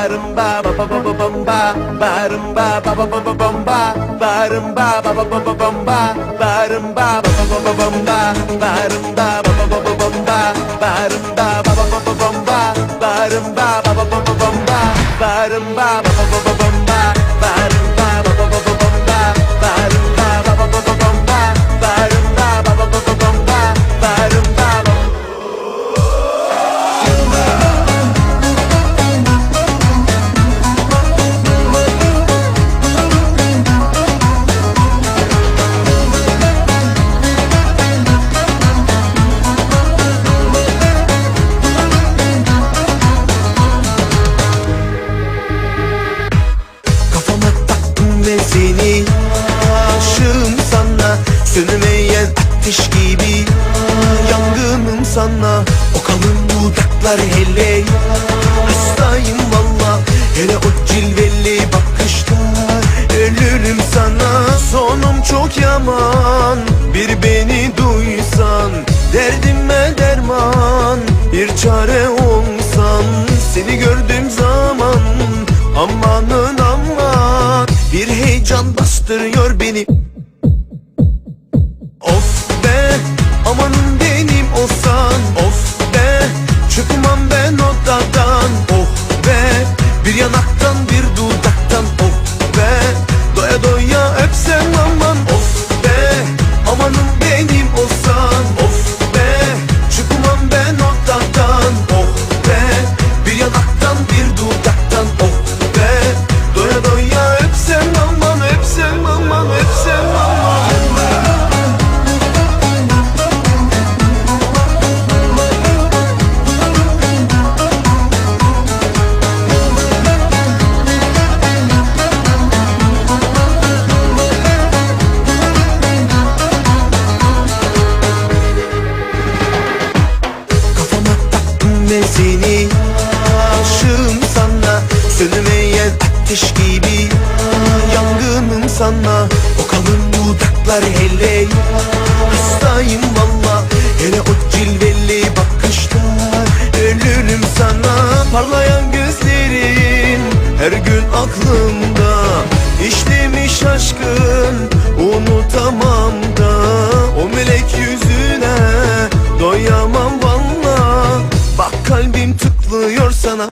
Barumba ba ba ba ba bumba Barumba ba ba ba ba bumba Barumba ba ba ba ba bumba Barumba ba ba ba ba bumba Barumba ba ba ba ba bumba Barumba ba ba ba ba bumba Barumba ba ba ba ba bumba Barumba ba ba ba ba sana. O kalın dudaklar hele. Hastayım valla. Hele o cilveli bakışlar Ölürüm sana. Sonum çok yaman. Bir beni duysan Derdime derman. Bir çare olsan Seni gördüğüm zaman. Amanın aman. Bir heyecan bastırıyor beni bir yanaktan bir dudaktan Oh be. Doya doya öpsem ateş gibi Yangınım sana. O kalın dudaklar hele. Hastayım valla Hele o cilveli bakışlar. Ölürüm sana Parlayan gözlerin Her gün aklımda. İşlemiş aşkın Unutamam da. O melek yüzüne Doyamam valla. Bak kalbim tıklıyor sana